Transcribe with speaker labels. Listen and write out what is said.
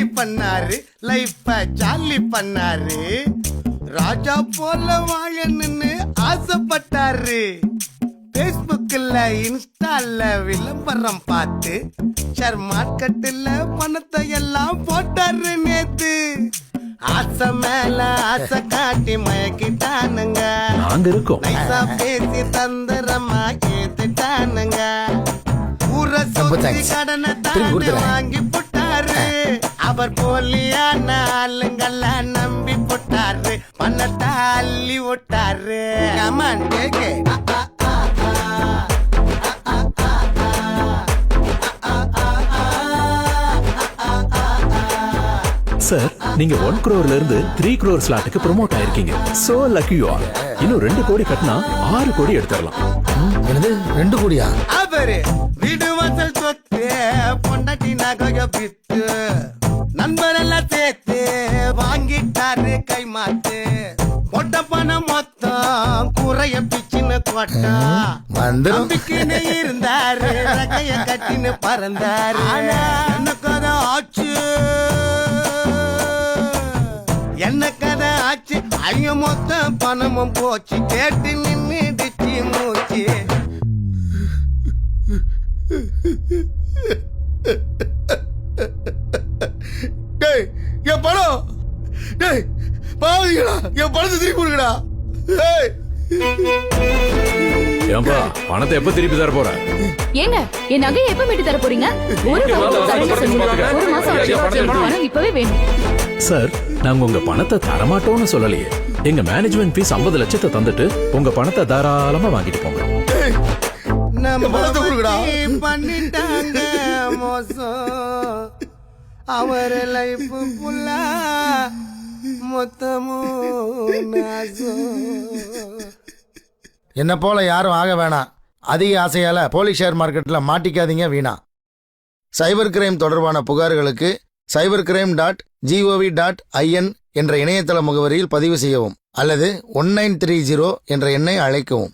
Speaker 1: பண்ணாரு லைஃப ஜாலி பண்ணாரு. ராஜா போல வாழணும்னு ஆசைப்பட்டாரு. பேஸ்புக்ல இன்ஸ்டால விளம்பரம் பார்த்து ஷேர் மார்க்கெட்டுல பணத்தை எல்லாம் போட்டாரு நேத்து. ஆசை மேல ஆசை காட்டி மயக்கிட்டானுங்க.
Speaker 2: நாங்க இருக்கோம்.
Speaker 1: நைசா பேசி தந்திரமா ஏத்துட்டானுங்க. ஊரை சுத்தி. கடனை தானே. வாங்கி அவர் போலியான ஆளுங்கள நம்பி போட்டாரு. பணத்தை அள்ளி விட்டாரு கமான் கேக்கு
Speaker 2: சார் நீங்க ஒன் crore இருந்து த்ரீ crore ஸ்லாட்டுக்கு ப்ரோமோட் ஆயிருக்கீங்க. சோ லக்கி யூ ஆர் இன்னும் ரெண்டு கோடி கட்டினா ஆறு கோடி எடுத்துடலாம்.
Speaker 3: ம், என்னது? ரெண்டு கோடியா?
Speaker 1: அவரு வீடு வாசல் சொத்து பொண்டாட்டி நகைய வித்து சேர்த்து வாங்கிட்டாரு கை மாத்து பொட்ட பணம் மொத்தம் குறைய பிச்சுன்னு கொட்டா நம்பிக்கைன்னு இருந்தாரு ரகைய கட்டின்னு பறந்தாரு. என்ன கதை ஆச்சு? என்ன கதை ஆச்சு? ஐய மொத்த பணமும் போச்சு. கேட்டு நின்னுடுச்சு மூச்சு. என் பணம். டேய் பாவீங்களா என் பணத்தை திருப்பி கொடுங்கடா. டேய்
Speaker 2: ஏன்பா பணத்தை எப்ப திருப்பி தர போற?
Speaker 4: ஏங்க என் நகையை எப்ப மீட்டு தர போறீங்க? ஒரு வாரம் மாசம் ஆச்சு. பணம் இப்பவே வேணும்.
Speaker 2: சார் நாங்க உங்க பணத்தை தரமாட்டோம்னு சொல்லலையே. எங்க மேனேஜ்மெண்ட் ஃபீஸ் 50 லட்சத்தை தந்துட்டு உங்க பணத்தை தாராளமா வாங்கிட்டு போங்க.
Speaker 1: நம்ம
Speaker 3: பணத்தை கொடுங்கடா.
Speaker 1: வட்டி பண்ணிட்டாங்க மோசம். அவர் லைஃப் ஃபுல்லா மொத்தமும்
Speaker 3: என்ன போல யாரும் ஆக வேணாம். அதிக ஆசையால போலீஸ் ஷேர் மார்க்கெட்ல மாட்டிக்காதீங்க வீணா. சைபர் கிரைம் தொடர்பான புகார்களுக்கு cyber crime dot GOV dot IN என்ற இணையதள முகவரியில் பதிவு செய்யவும் அல்லது ஒன் நைன் த்ரீ ஜீரோ என்ற எண்ணை அழைக்கவும்.